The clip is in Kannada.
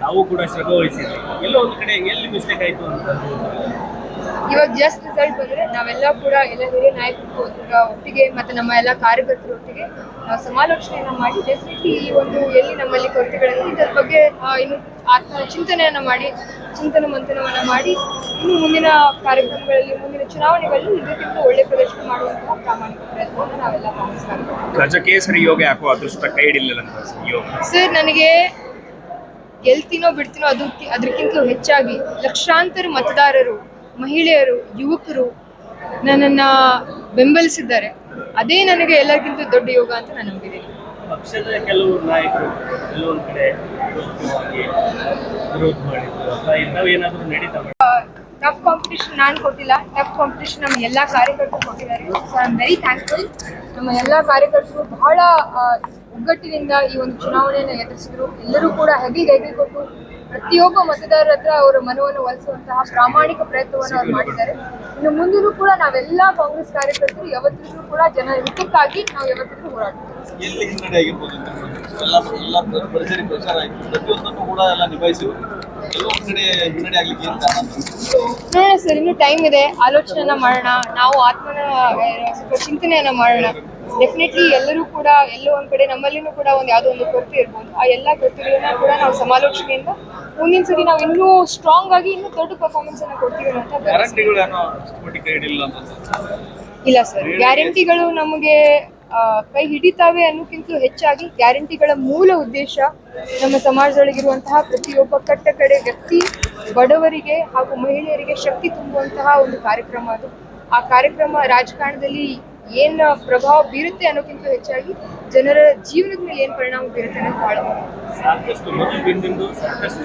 ತಾವು ಕೂಡ ಶ್ರಮ ವಹಿಸಿದ್ರಿ ಎಲ್ಲೋ ಒಂದು ಕಡೆ ಎಲ್ಲಿ ಮಿಸ್ಟೇಕ್ ಆಯ್ತು ಅಂತ ಇವಾಗ ಜಸ್ಟ್ ರಿಸಲ್ಟ್ ಬಂದ್ರೆ ನಾವೆಲ್ಲ ಕೂಡ ಎಲ್ಲ ಹಿರಿಯ ನಾಯಕರು ಒಟ್ಟಿಗೆ- ಮತ್ತೆ ನಮ್ಮ ಎಲ್ಲ ಕಾರ್ಯಕರ್ತರ ಒಟ್ಟಿಗೆ ನಾವು ಸಮಾಲೋಚನೆಯನ್ನ ಮಾಡಿ ಡೆಫಿನೆಟ್ಲಿ ಈ ಒಂದು ಎಲ್ಲಿ ನಮ್ಮಲ್ಲಿ ಕೊರತೆಗಳಲ್ಲಿ ಇದರ ಬಗ್ಗೆ ಇನ್ನು ಆತ್ಮ ಚಿಂತನೆಯನ್ನ ಮಾಡಿ ಚಿಂತನ ಮಂಥನವನ್ನ ಮಾಡಿ ಇನ್ನು ಮುಂದಿನ ಕಾರ್ಯಕ್ರಮಗಳಲ್ಲಿ ಮುಂದಿನ ಚುನಾವಣೆಗಳಲ್ಲಿ ಇದಕ್ಕಿಂತ ಒಳ್ಳೆ ಪ್ರದರ್ಶನ ಮಾಡುವಂತಹ ಪ್ರಾಮಾಣಿಕ ಪ್ರಯತ್ನವನ್ನು ನಾವೆಲ್ಲ ಭಾವಿಸ್ತಾ ಕಾರ್ಯಕರ್ತರು ಗಜಕೇಸರಿ ಯೋಗ ಯಾಕೋ ಅದೃಷ್ಟ ಕೈ ಹಿಡಿಲಿಲ್ಲ ಯೋಗ. ಸರ್ ನನಗೆ ಗೆಲ್ತೀನೋ ಬಿಡ್ತೀನೋ ಅದು ಅದಕ್ಕಿಂತಲೂ ಹೆಚ್ಚಾಗಿ ಲಕ್ಷಾಂತರ ಮತದಾರರು ಮಹಿಳೆಯರು ಯುವಕರು ನನ್ನನ್ನ ಬೆಂಬಲಿಸಿದ್ದಾರೆ. ಅದೇ ನನಗೆ ಎಲ್ಲರಿಗಿಂತ ದೊಡ್ಡ ಯೋಗ ಅಂತ ನಾನು ನಂಬಿದ್ದೀನಿ ಪಕ್ಷದ ಕೆಲವು ನಾಯಕರು ಕೆಲವೊಂದು ಕಡೆ ವಿರೋಧ ಮಾಡಿದ್ರು. ಅಥವಾ ಇಂಥವೇನಾದ್ರೂ ನಡೀತಾ ಟಫ್ ಕಾಂಪಿಟೇಷನ್ ನಾನು ಕೊಟ್ಟಿಲ್ಲ. ಟಫ್ ಕಾಂಪಿಟೇಷನ್ ನಮ್ಮ ಎಲ್ಲ ಕಾರ್ಯಕರ್ತರು ಕೊಟ್ಟಿದ್ದಾರೆ. So I am very thankful ನಮ್ಮ ಎಲ್ಲ ಕಾರ್ಯಕರ್ತರು ಬಹಳ ಒಗ್ಗಟ್ಟಿನಿಂದ ಈ ಒಂದು ಚುನಾವಣೆಯನ್ನು ಎದುರಿಸಿದ್ರು. ಎಲ್ಲರೂ ಕೂಡ ಹೆಗಲಿಗೆ ಹೆಗಿ ಕೊಟ್ಟು ಪ್ರತಿಯೊಬ್ಬ ಮತದಾರರ ಹತ್ರ ಅವರ ಮನವನ್ನು ಒಲಿಸುವಂತಹ ಪ್ರಾಮಾಣಿಕ ಪ್ರಯತ್ನವನ್ನು ಅವ್ರು ಮಾಡಿದ್ದಾರೆ. ಇನ್ನು ಮುಂದಿನೂ ಕೂಡ ನಾವೆಲ್ಲ ಕಾಂಗ್ರೆಸ್ ಕಾರ್ಯಕರ್ತರು ಯಾವತ್ತಿದ್ರೂ ಕೂಡ ಜನ ಹಿತಕ್ಕಾಗಿ ನಾವು ಯಾವತ್ತಿದ್ರೂ ಹೋರಾಡ್ತೀವಿ. ಸರ್ ಇನ್ನೂ ಟೈಮ್ ಇದೆ. ಆಲೋಚನೆಯನ್ನ ಮಾಡೋಣ. ನಾವು ಆತ್ಮನ ಚಿಂತನೆಯನ್ನ ಮಾಡೋಣ. ಡೆಫಿನೆಟ್ಲಿ ಎಲ್ಲರೂ ಕೂಡ ಎಲ್ಲೋ ಒಂದ್ ಕಡೆ ನಮ್ಮಲ್ಲಿನೂ ಕೂಡ ಒಂದು ಯಾವುದೋ ಒಂದು ಕೊರತೆ ಇರ್ಬೋದು. ಆ ಎಲ್ಲ ಕೊರತೆಗಳನ್ನ ಕೂಡ ನಾವು ಸಮಾಲೋಚನೆಯಿಂದ ಮುಂದಿನ ಸರಿ ನಾವು ಇನ್ನೂ ಸ್ಟ್ರಾಂಗ್ ಆಗಿ ಇನ್ನೂ ದೊಡ್ಡ ಪರ್ಫಾರ್ಮೆನ್ಸ್ ಅನ್ನ ಕೊಡ್ತೀವಿ ಅಂತ ಇಲ್ಲ ಸರ್ ಗ್ಯಾರಂಟಿಗಳು ನಮಗೆ ಕೈ ಹಿಡಿತಾವೆ ಅನ್ನೋಕ್ಕಿಂತಲೂ ಹೆಚ್ಚಾಗಿ ಗ್ಯಾರಂಟಿಗಳ ಮೂಲ ಉದ್ದೇಶ ನಮ್ಮ ಸಮಾಜದೊಳಗಿರುವಂತಹ ಪ್ರತಿಯೊಬ್ಬ ಕಟ್ಟ ಕಡೆ ವ್ಯಕ್ತಿ ಬಡವರಿಗೆ ಹಾಗೂ ಮಹಿಳೆಯರಿಗೆ ಶಕ್ತಿ ತುಂಬುವಂತಹ ಒಂದು ಕಾರ್ಯಕ್ರಮ ಅದು. ಆ ಕಾರ್ಯಕ್ರಮ ರಾಜಕಾರಣದಲ್ಲಿ ಏನ್ ಪ್ರಭಾವ ಬೀರುತ್ತೆ ಅನ್ನೋಕ್ಕಿಂತ ಹೆಚ್ಚಾಗಿ ಜನರ ಜೀವನದ ಮೇಲೆ ಏನ್ ಪರಿಣಾಮ ಬೀರುತ್ತೆ ಅನ್ನೋದು ಬಹಳ. ಸಾಕಷ್ಟು